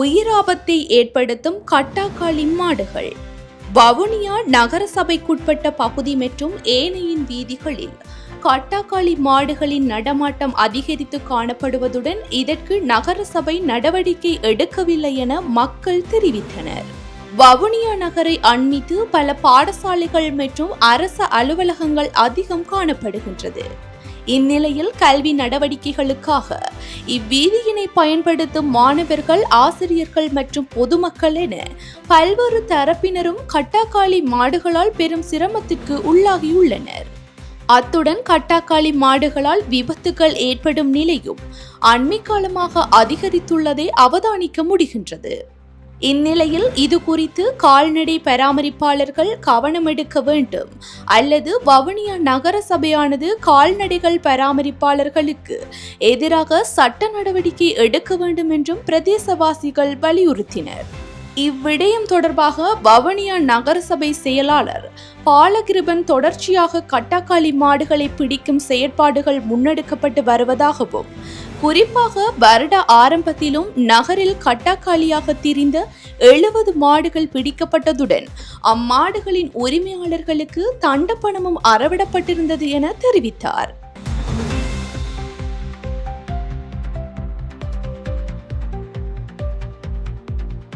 உயிராபத்தை ஏற்படுத்தும் கட்டாக்காளி மாடுகள். வவுனியா நகரசபைக்குட்பட்ட பகுதி மற்றும் ஏனையின் வீதிகளில் கட்டாக்காளி மாடுகளின் நடமாட்டம் அதிகரித்து காணப்படுவதுடன் இதற்கு நகரசபை நடவடிக்கை எடுக்கவில்லை என மக்கள் தெரிவித்தனர். வவுனியா நகரை அண்மித்து பல பாடசாலைகள் மற்றும் அரச அலுவலகங்கள் அதிகம் காணப்படுகின்றது. இந்நிலையில் கல்வி நடவடிக்கைகளுக்காக இவ்வீதியினை பயன்படுத்தும் மாணவர்கள் ஆசிரியர்கள் மற்றும் பொதுமக்கள் என பல்வேறு தரப்பினரும் கட்டாக்காளி மாடுகளால் பெரும் சிரமத்திற்கு உள்ளாகியுள்ளனர். அத்துடன் கட்டாக்காளி மாடுகளால் விபத்துகள் ஏற்படும் நிலையும் அண்மை காலமாக அதிகரித்துள்ளதை அவதானிக்க முடிகின்றது. இந்நிலையில் இது குறித்து கால்நடை பராமரிப்பாளர்கள் கவனம் எடுக்க வேண்டும். அல்லது வவுனியா நகர சபையானது கால்நடைகள் பராமரிப்பாளர்களுக்கு எதிராக சட்ட நடவடிக்கை எடுக்க வேண்டும் என்றும் பிரதேசவாசிகள் வலியுறுத்தினர். இவ்விடயம் தொடர்பாக வவுனியா நகரசபை செயலாளர் பாலகிருபன் தொடர்ச்சியாக கட்டாக்காளி மாடுகளை பிடிக்கும் செயற்பாடுகள் முன்னெடுக்கப்பட்டு வருவதாகவும் குறிப்பாக வருட ஆரம்பத்திலும் நகரில் கட்டாக்காளியாக திரிந்த எழுபது மாடுகள் பிடிக்கப்பட்டதுடன் அம்மாடுகளின் உரிமையாளர்களுக்கு தண்டப்பணமும் அறவிடப்பட்டிருந்தது என தெரிவித்தார்.